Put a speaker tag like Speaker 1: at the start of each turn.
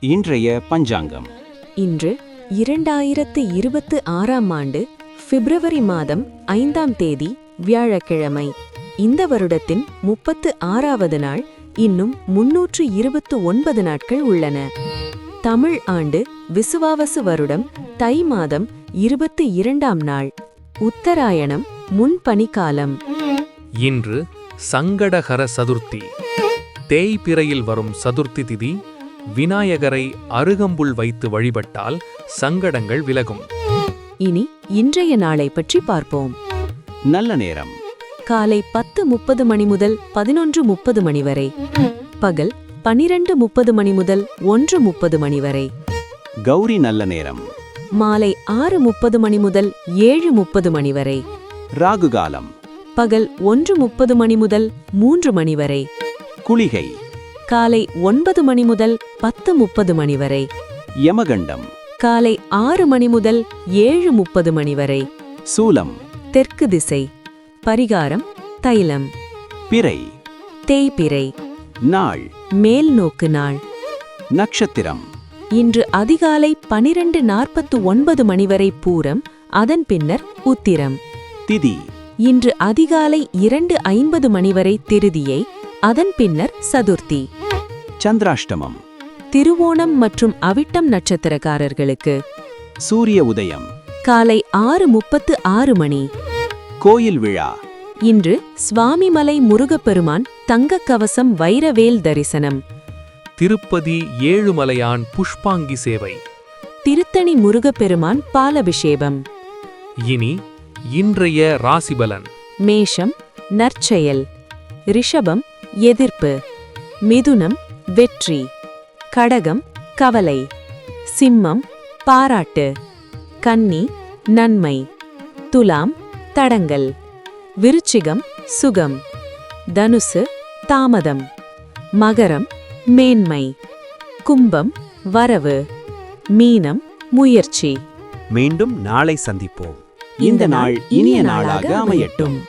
Speaker 1: இன்றைய பஞ்சாங்கம்.
Speaker 2: இன்று இரண்டாயிரத்து இருபத்து ஆறாம் ஆண்டு பிப்ரவரி மாதம் ஐந்தாம் தேதி வியாழக்கிழமை. இந்த வருடத்தின் முப்பத்து ஆறாவது நாள் இன்னும் முன்னூற்று இருபத்து ஒன்பது நாட்கள் உள்ளன. தமிழ் ஆண்டு விசுவாவசு வருடம் தை மாதம் இருபத்து இரண்டாம் நாள். உத்தராயணம் முன்பனிக்காலம்
Speaker 3: இன்று சங்கடஹர சதுர்த்தி. தேய்பிறையில் வரும் சதுர்த்தி திதி விநாயகரை அருகம்புல் வைத்து வழிபட்டால் சங்கடங்கள் விலகும்.
Speaker 2: இனி இன்றைய நாளை பற்றி பார்ப்போம்.
Speaker 1: நல்ல நேரம்.
Speaker 2: காலை பத்து முப்பது மணி முதல் பதினொன்று முப்பது மணி வரை. பகல் பனிரெண்டு முப்பது மணி முதல் ஒன்று முப்பது மணி வரை.
Speaker 1: கௌரி நல்ல நேரம்.
Speaker 2: மாலை ஆறு முப்பது மணி முதல் ஏழு முப்பது மணி வரை.
Speaker 1: ராகு காலம்.
Speaker 2: பகல் ஒன்று முப்பது மணி முதல் மூன்று மணி வரை.
Speaker 1: குளிகை.
Speaker 2: காலை ஒன்பது மணி முதல் பத்து முப்பது மணி வரை.
Speaker 1: யமகண்டம்.
Speaker 2: காலை ஆறு மணி முதல் ஏழு முப்பது மணி வரை.
Speaker 1: சூலம்.
Speaker 2: தெற்கு திசை. பரிகாரம் தைலம்.
Speaker 1: பிறை.
Speaker 2: தேய்பிறை.
Speaker 1: நாள்.
Speaker 2: மேல் நோக்கு நாள்.
Speaker 1: நட்சத்திரம்.
Speaker 2: இன்று அதிகாலை பனிரெண்டு நாற்பத்து ஒன்பது மணி வரை பூரம் அதன் பின்னர் உத்திரம்.
Speaker 1: திதி.
Speaker 2: இன்று அதிகாலை இரண்டு ஐம்பது மணி வரை திருதியை அதன் பின்னர் சதுர்த்தி.
Speaker 1: சந்திராஷ்டமம்.
Speaker 2: திருவோணம் மற்றும் அவிட்டம் நட்சத்திரக்காரர்களுக்கு
Speaker 1: சூரிய உதயம்.
Speaker 2: காலை ஆறு முப்பத்து ஆறு மணி.
Speaker 1: கோயில் விழா.
Speaker 2: இன்று சுவாமிமலை முருகப்பெருமான் தங்கக் கவசம் வைரவேல் தரிசனம்.
Speaker 3: திருப்பதி ஏழுமலையான் புஷ்பாங்கி சேவை.
Speaker 2: திருத்தணி முருகப்பெருமான் பாலபிஷேகம்.
Speaker 3: இனி இன்றைய ராசிபலன்.
Speaker 2: மேஷம் நற்செயல். ரிஷபம் எதிர்ப்பு. மிதுனம் வெற்றி கடகம் கவலை சிம்மம் பாராட்டு கன்னி நன்மை துலாம் தடங்கல் விருச்சிகம் சுகம் தனுசு தாமதம் மகரம் மேன்மை கும்பம் வரவு மீனம் முயற்சி.
Speaker 4: மீண்டும் நாளை சந்திப்போம்.
Speaker 1: இந்த நாள் இனிய நாளாக அமையட்டும்.